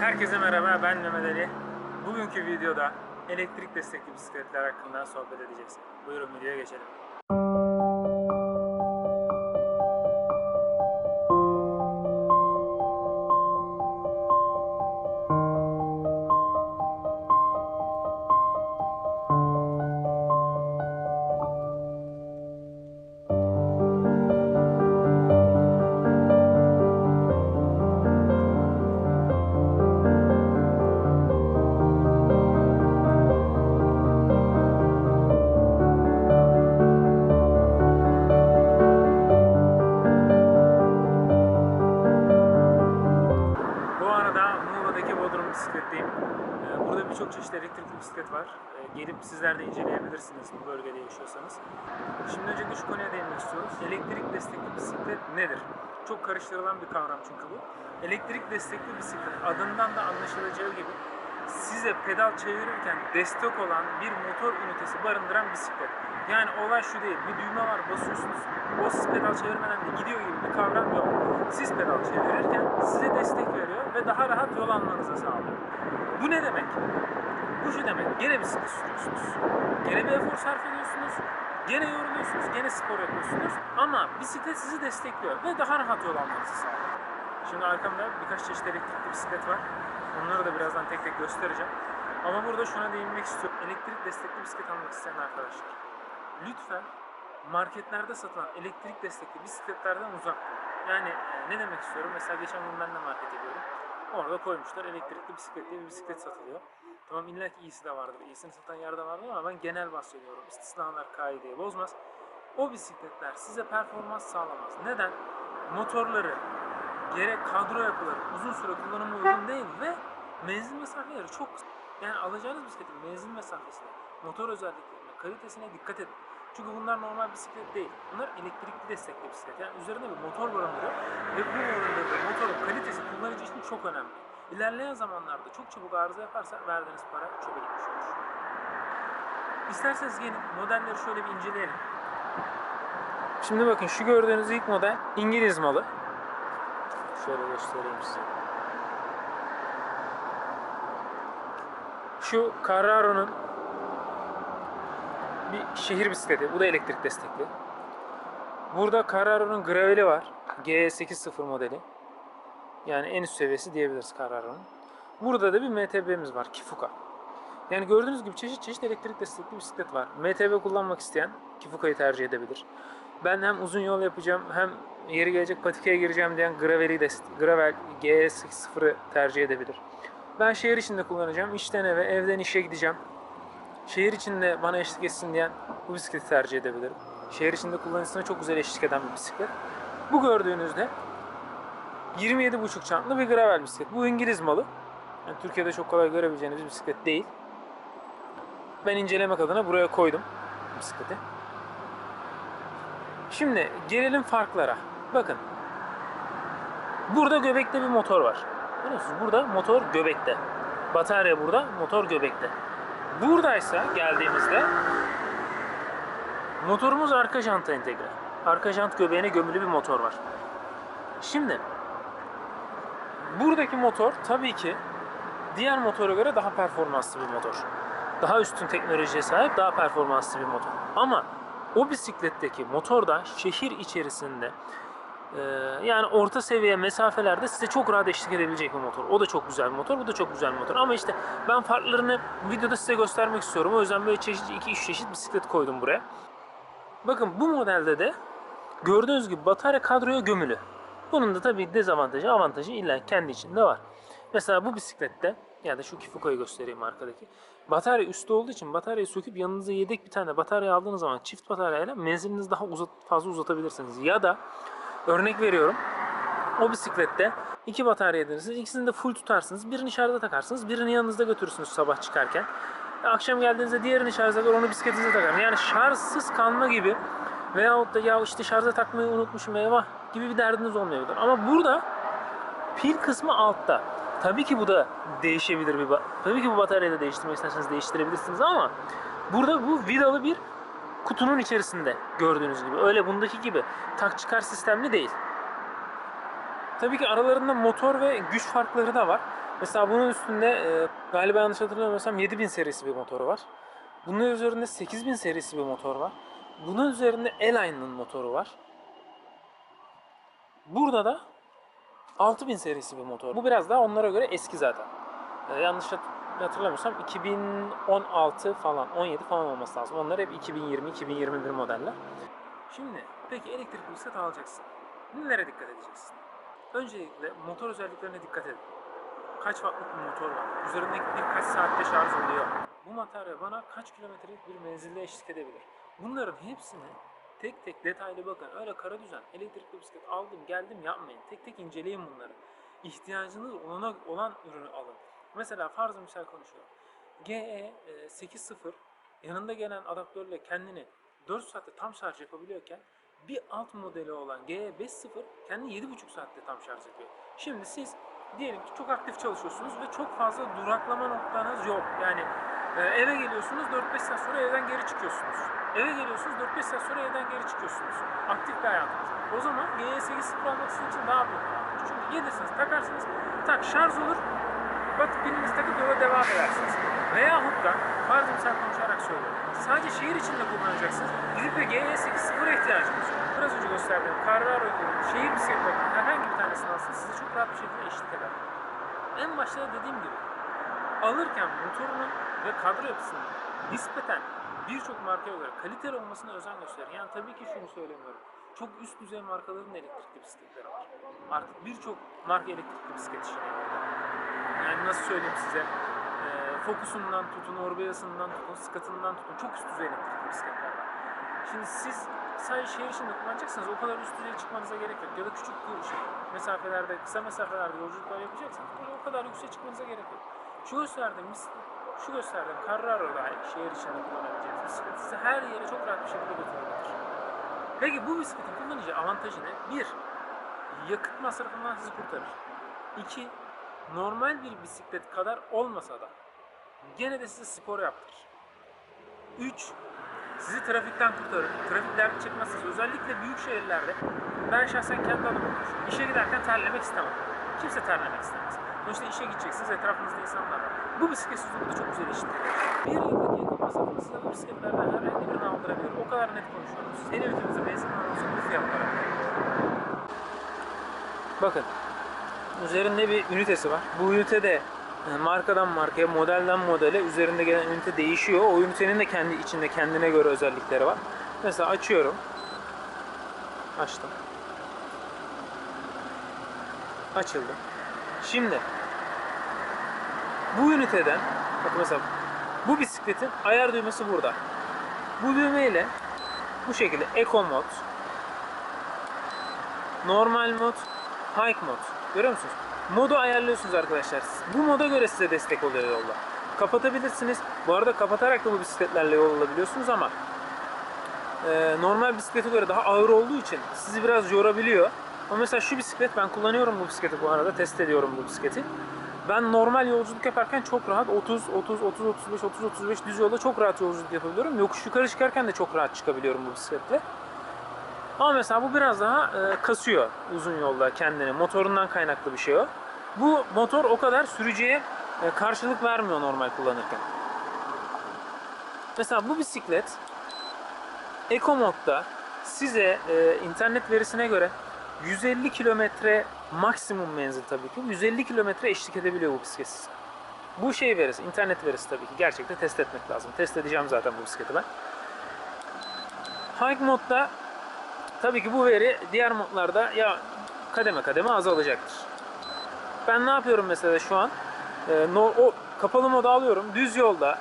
Herkese merhaba, ben Mehmet Ali. Bugünkü videoda elektrik destekli bisikletler hakkında sohbet edeceğiz. Buyurun videoya geçelim. Sizler de inceleyebilirsiniz bu bölgede yaşıyorsanız. Şimdi öncelikle şu konuya değinmek istiyoruz. Elektrik destekli bisiklet nedir? Çok karıştırılan bir kavram çünkü bu. Elektrik destekli bisiklet adından da anlaşılacağı gibi size pedal çevirirken destek olan bir motor ünitesi barındıran bisiklet. Yani olay şu değil, bir düğme var basıyorsunuz, o siz pedal çevirmeden de gidiyor gibi bir kavram yok. Siz pedal çevirirken size destek veriyor ve daha rahat yol almanızı sağlıyor. Bu ne demek? Bu şu demek, gene bisiklet sürüyorsunuz. Gene bir efor sarf ediyorsunuz, gene yoruluyorsunuz, gene spor yapıyorsunuz ama bisiklet sizi destekliyor ve daha rahat yol almanızı sağlıyor. Şimdi arkamda birkaç çeşit elektrikli bisiklet var. Onları da birazdan tek tek göstereceğim. Ama burada şuna değinmek istiyorum. Elektrik destekli bisiklet almak isteyen arkadaşlar. Lütfen marketlerde satılan elektrik destekli bisikletlerden uzak durun. Yani e, ne demek istiyorum? Mesela geçen gün ben de market ediyorum. Orada koymuşlar elektrikli bisiklet diye bir bisiklet satılıyor. Tamam illa ki iyisi de vardır. İyisini satan yerde vardır ama ben genel bahsediyorum. İstisnalar kaideyi bozmaz. O bisikletler size performans sağlamaz. Neden? Motorları gerek kadro yapıları uzun süre kullanıma uygun değil ve menzil mesafeleri çok kısa. Yani alacağınız bisikletin menzil mesafesine, motor özelliklerine, kalitesine dikkat edin. Çünkü bunlar normal bisiklet değil. Bunlar elektrikli destekli bisiklet. Yani üzerinde bir motor barındırıyor ve bu barındırdığı motorun kalitesi kullanıcı için çok önemli. İlerleyen zamanlarda çok çabuk arıza yaparsa verdiğiniz para çöpe gitmiş olur. İsterseniz gelin modelleri şöyle bir inceleyelim. Şimdi bakın şu gördüğünüz ilk model İngiliz malı. Şöyle göstereyim size. Şu Carraro'nun bir şehir bisikleti. Bu da elektrik destekli. Burada Carraro'nun Graveli var. GE80 modeli. Yani en üst seviyesi diyebiliriz Carraro'nun. Burada da bir MTB'miz var. Kifuka. Yani gördüğünüz gibi çeşit çeşit elektrik destekli bisiklet var. MTB kullanmak isteyen Kifuka'yı tercih edebilir. Ben hem uzun yol yapacağım hem yeri gelecek patikaya gireceğim diyen Gravel'i Gravel GS0'ı tercih edebilir. Ben şehir içinde kullanacağım. İşten eve, evden işe gideceğim. Şehir içinde bana eşlik etsin diyen bu bisikleti tercih edebilirim. Şehir içinde kullanıcısına çok güzel eşlik eden bir bisiklet. Bu gördüğünüzde 27,5 çantlı bir gravel bisiklet. Bu İngiliz malı. Yani Türkiye'de çok kolay görebileceğiniz bisiklet değil. Ben incelemek adına buraya koydum bisikleti. Şimdi gelelim farklara. Bakın. Burada göbekte bir motor var. Görüyorsunuz burada motor göbekte. Batarya burada, motor göbekte. Buradaysa geldiğimizde motorumuz arka janta entegre. Arka jant göbeğine gömülü bir motor var. Şimdi buradaki motor tabii ki diğer motora göre daha performanslı bir motor. Daha üstün teknolojiye sahip, daha performanslı bir motor. Ama o bisikletteki motor da şehir içerisinde e, yani orta seviye mesafelerde size çok rahat eşlik edebilecek bir motor. O da çok güzel bir motor, bu da çok güzel bir motor. Ama işte ben farklarını videoda size göstermek istiyorum. O yüzden böyle çeşit, iki üç çeşit bisiklet koydum buraya. Bakın bu modelde de gördüğünüz gibi batarya kadroya gömülü. Bunun da tabii dezavantajı, avantajı illa kendi içinde var. Mesela bu bisiklette ya da şu Kifuka'yı göstereyim arkadaki. Batarya üstte olduğu için bataryayı söküp yanınıza yedek bir tane batarya aldığınız zaman çift bataryayla menzilinizi daha uzat, fazla uzatabilirsiniz. Ya da örnek veriyorum o bisiklette iki batarya edinirsiniz. İkisini de full tutarsınız. Birini şarja takarsınız. Birini yanınızda götürürsünüz sabah çıkarken. E, Akşam geldiğinizde diğerini şarja takar onu bisikletinize takarsınız. Yani şarjsız kalma gibi veyahut da ya işte şarja takmayı unutmuşum eyvah gibi bir derdiniz olmayabilir. Ama burada pil kısmı altta. Tabii ki bu da değişebilir bir tabii ki bu bataryayı da değiştirmek isterseniz değiştirebilirsiniz ama burada bu vidalı bir kutunun içerisinde gördüğünüz gibi. Öyle bundaki gibi tak çıkar sistemli değil. Tabii ki aralarında motor ve güç farkları da var. Mesela bunun üstünde e, galiba yanlış hatırlamıyorsam 7000 serisi bir motoru var. Bunun üzerinde 8000 serisi bir motor var. Bunun üzerinde L-Line'ın motoru var. Burada da 6000 serisi bir motor. Bu biraz daha onlara göre eski zaten. E, yanlış hat- hatırlamıyorsam 2016 falan, 17 falan olması lazım. Onlar hep 2020-2021 modeller. Şimdi peki elektrikli bisiklet alacaksın. Nelere dikkat edeceksin? Öncelikle motor özelliklerine dikkat edin. Kaç wattlık bir motor var? Üzerindeki pil kaç saatte şarj oluyor? Bu materyal bana kaç kilometrelik bir menzilde eşlik edebilir? Bunların hepsini tek tek detaylı bakın. Öyle kara düzen elektrikli bisiklet aldım geldim yapmayın. Tek tek inceleyin bunları. İhtiyacınız olana olan ürünü alın. Mesela farzı misal konuşuyorum. GE e, 8.0 yanında gelen adaptörle kendini 4 saatte tam şarj yapabiliyorken bir alt modeli olan GE 5.0 kendini 7.5 saatte tam şarj yapıyor. Şimdi siz diyelim ki çok aktif çalışıyorsunuz ve çok fazla duraklama noktanız yok. Yani e, eve geliyorsunuz 4-5 saat sonra evden geri çıkıyorsunuz. Eve geliyorsunuz 4-5 saat sonra evden geri çıkıyorsunuz. Aktif bir hayatınız. O zaman GE8.0 almak sizin için daha büyük. Çünkü gelirsiniz takarsınız tak şarj olur Batıp pilinizi takıp yola devam edersiniz. Veyahut da farz misal konuşarak söylüyorum. Sadece şehir içinde kullanacaksınız. Gidip de GE8.0'a ihtiyacınız yok. Biraz önce gösterdiğim Carraro gibi şehir bisikletlerinden herhangi bir tanesini alsanız size çok rahat bir şekilde eşlik eder. En başta dediğim gibi alırken motorunun ve kadro yapısının nispeten birçok markaya göre kaliteli olmasına özen gösterin. Yani tabii ki şunu söylemiyorum. Çok üst düzey markaların elektrikli bisikletleri var. Artık birçok marka elektrikli bisiklet işine. Yani nasıl söyleyeyim size? E, Focus'undan tutun, Orbeya'sından tutun, Scott'ından tutun. Çok üst düzey elektrikli bisikletler var. Şimdi siz sadece şehir içinde kullanacaksınız. O kadar üst düzeye çıkmanıza gerek yok. Ya da küçük şey, mesafelerde, kısa mesafelerde yolculuklar yapacaksanız o kadar yükseğe çıkmanıza gerek yok. Şu gösterdiğim şu gösterdiğim Carraro dahil şehir içinde kullanabileceğiniz bisiklet sizi her yere çok rahat bir şekilde götürebilir. Peki bu bisikletin kullanıcı avantajı ne? Bir, yakıt masrafından sizi kurtarır. İki, normal bir bisiklet kadar olmasa da gene de size spor yaptırır. 3. Sizi trafikten kurtarır. Trafik derdi çekmezsiniz. Özellikle büyük şehirlerde ben şahsen kendi adıma. İşe giderken terlemek istemem. Kimse terlemek istemez. Sonuçta işe gideceksiniz, etrafınızda insanlar var. Bu bisiklet sizi burada çok güzel eşitliyor. Bir yıllık yakıt masrafını size bu bisikletlerden herhangi birini aldırabilir. O kadar net konuşuyorum. Seni ülkemizde benzin alması bu fiyatlara. Bakın üzerinde bir ünitesi var. Bu ünite de e, markadan markaya, modelden modele üzerinde gelen ünite değişiyor. O ünitenin de kendi içinde kendine göre özellikleri var. Mesela açıyorum. Açtım. Açıldı. Şimdi bu üniteden bakın mesela bu bisikletin ayar düğmesi burada. Bu düğmeyle bu şekilde Eco mod, normal mod, hike mod. Görüyor musunuz? Modu ayarlıyorsunuz arkadaşlar. Bu moda göre size destek oluyor yolda. Kapatabilirsiniz. Bu arada kapatarak da bu bisikletlerle yol alabiliyorsunuz ama e, normal bisiklete göre daha ağır olduğu için sizi biraz yorabiliyor. Ama mesela şu bisiklet ben kullanıyorum bu bisikleti bu arada test ediyorum bu bisikleti. Ben normal yolculuk yaparken çok rahat 30 30 30 35 30 35 düz yolda çok rahat yolculuk yapabiliyorum. Yokuş yukarı çıkarken de çok rahat çıkabiliyorum bu bisikletle. Ama mesela bu biraz daha e, kasıyor uzun yolda kendini. Motorundan kaynaklı bir şey o. Bu motor o kadar sürücüye e, karşılık vermiyor normal kullanırken. Mesela bu bisiklet Eco modda size e, internet verisine göre 150 kilometre maksimum menzil tabii ki. 150 kilometre eşlik edebiliyor bu bisiklet size. Bu şey verisi, internet verisi tabii ki. Gerçekten test etmek lazım. Test edeceğim zaten bu bisikleti ben. Hike modda Tabii ki bu veri diğer modlarda ya kademe kademe azalacaktır. Ben ne yapıyorum mesela şu an? Ee, no, o kapalı modu alıyorum. Düz yolda,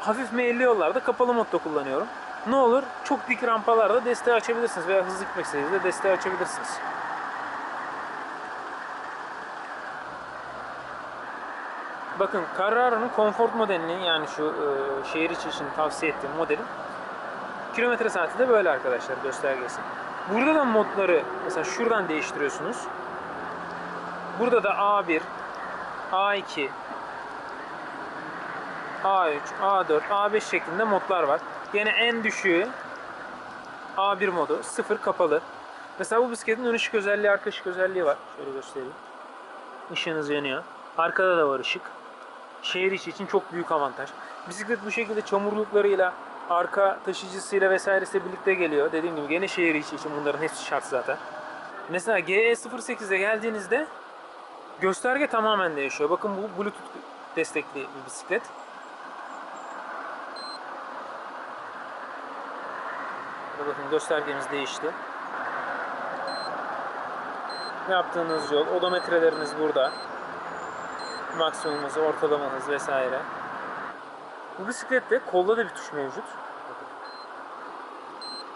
hafif meyilli yollarda kapalı modda kullanıyorum. Ne olur? Çok dik rampalarda desteği açabilirsiniz veya hızlı gitmek istediğinizde desteği açabilirsiniz. Bakın Carraro'nun Comfort modelinin yani şu e, şehir içi için tavsiye ettiğim modelin Kilometre saati de böyle arkadaşlar göstergesi. Burada da modları mesela şuradan değiştiriyorsunuz. Burada da A1, A2, A3, A4, A5 şeklinde modlar var. Yine en düşüğü A1 modu, sıfır kapalı. Mesela bu bisikletin ön ışık özelliği, arka ışık özelliği var. Şöyle göstereyim. Işığınız yanıyor. Arkada da var ışık. Şehir içi için çok büyük avantaj. Bisiklet bu şekilde çamurluklarıyla, arka taşıyıcısıyla vesairesiyle birlikte geliyor. Dediğim gibi gene şehir içi için bunların hepsi şart zaten. Mesela GE08'e geldiğinizde gösterge tamamen değişiyor. Bakın bu Bluetooth destekli bir bisiklet. Bakın göstergemiz değişti. Yaptığınız yol, odometreleriniz burada. Maksimum hız, ortalama hız vesaire. Bu bisiklette kolda da bir tuş mevcut.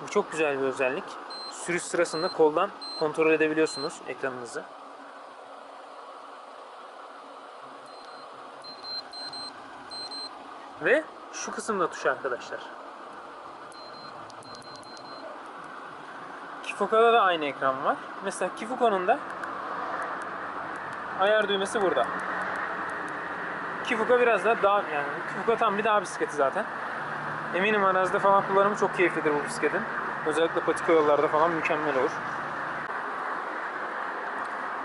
Bu çok güzel bir özellik. Sürüş sırasında koldan kontrol edebiliyorsunuz ekranınızı. Ve şu kısımda tuş arkadaşlar. Kifuka'da da aynı ekran var. Mesela Kifuka'nın da ayar düğmesi burada. Kifuka biraz da daha yani Kifuka tam bir dağ bisikleti zaten. Eminim arazide falan kullanımı çok keyiflidir bu bisikletin. Özellikle patika yollarda falan mükemmel olur.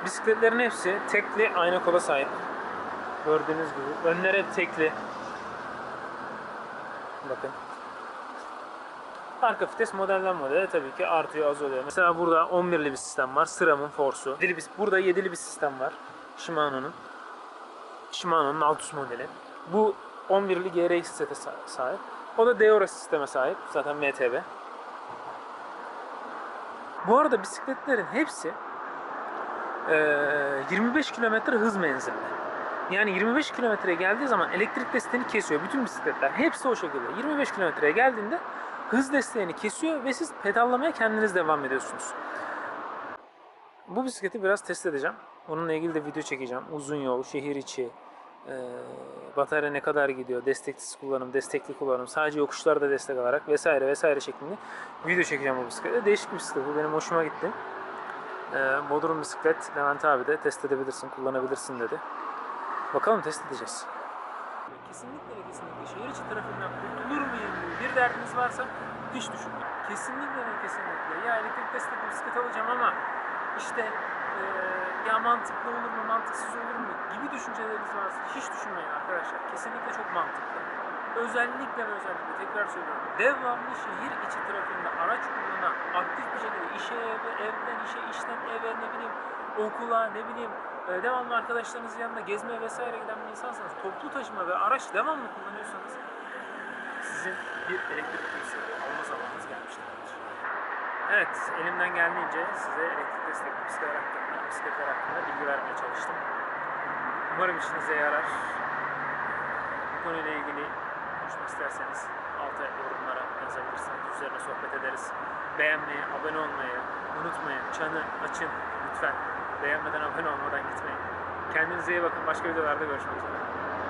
Bisikletlerin hepsi tekli ayna kola sahip. Gördüğünüz gibi. Önlere tekli. Bakın. Arka vites modelden modele tabii ki artıyor azalıyor. Mesela burada 11'li bir sistem var. Sıramın Force'u. Burada 7'li bir sistem var. Shimano'nun. Shimano'nun Altus modeli. Bu 11'li GRX sete sa- sahip. O da Deora sisteme sahip. Zaten MTB. Bu arada bisikletlerin hepsi eee, 25 kilometre hız menzilli. Yani 25 kilometreye geldiği zaman elektrik desteğini kesiyor. Bütün bisikletler hepsi o şekilde. 25 kilometreye geldiğinde hız desteğini kesiyor ve siz pedallamaya kendiniz devam ediyorsunuz. Bu bisikleti biraz test edeceğim. Onunla ilgili de video çekeceğim. Uzun yol, şehir içi, eee, batarya ne kadar gidiyor, desteksiz kullanım, destekli kullanım, sadece yokuşlarda destek alarak vesaire vesaire şeklinde video çekeceğim bu bisiklete. Değişik bir bisiklet. Bu benim hoşuma gitti. Eee Bodrum bisiklet Levent abi de test edebilirsin, kullanabilirsin dedi. Bakalım test edeceğiz. Kesinlikle ve kesinlikle şehir içi trafiğinden kurtulur muyum diye bir derdiniz varsa hiç düşünmeyin. Kesinlikle ve kesinlikle ya elektrik destekli bisiklet alacağım ama işte eee, ya mantıklı olur mu, mantıksız olur mu gibi düşünceleriniz varsa hiç düşünmeyin arkadaşlar. Kesinlikle çok mantıklı. Özellikle ve özellikle tekrar söylüyorum. Devamlı şehir içi trafiğinde araç kullanan, aktif bir şekilde işe, eve, evden işe, işten eve, ne bileyim okula, ne bileyim e, devamlı arkadaşlarınızın yanında gezmeye vesaire giden bir insansanız, toplu taşıma ve araç devamlı kullanıyorsanız sizin bir elektrikli bisiklet alma zamanınız gelmiştir. Evet, elimden geldiğince size elektrik destekli bisikletler hakkında, bisikletler hakkında bilgi vermeye çalıştım. Umarım işinize yarar. Bu konuyla ilgili konuşmak isterseniz alta yorumlara yazabilirsiniz. Üzerine sohbet ederiz. Beğenmeyi, abone olmayı unutmayın. Çanı açın lütfen. Beğenmeden abone olmadan gitmeyin. Kendinize iyi bakın. Başka videolarda görüşmek üzere.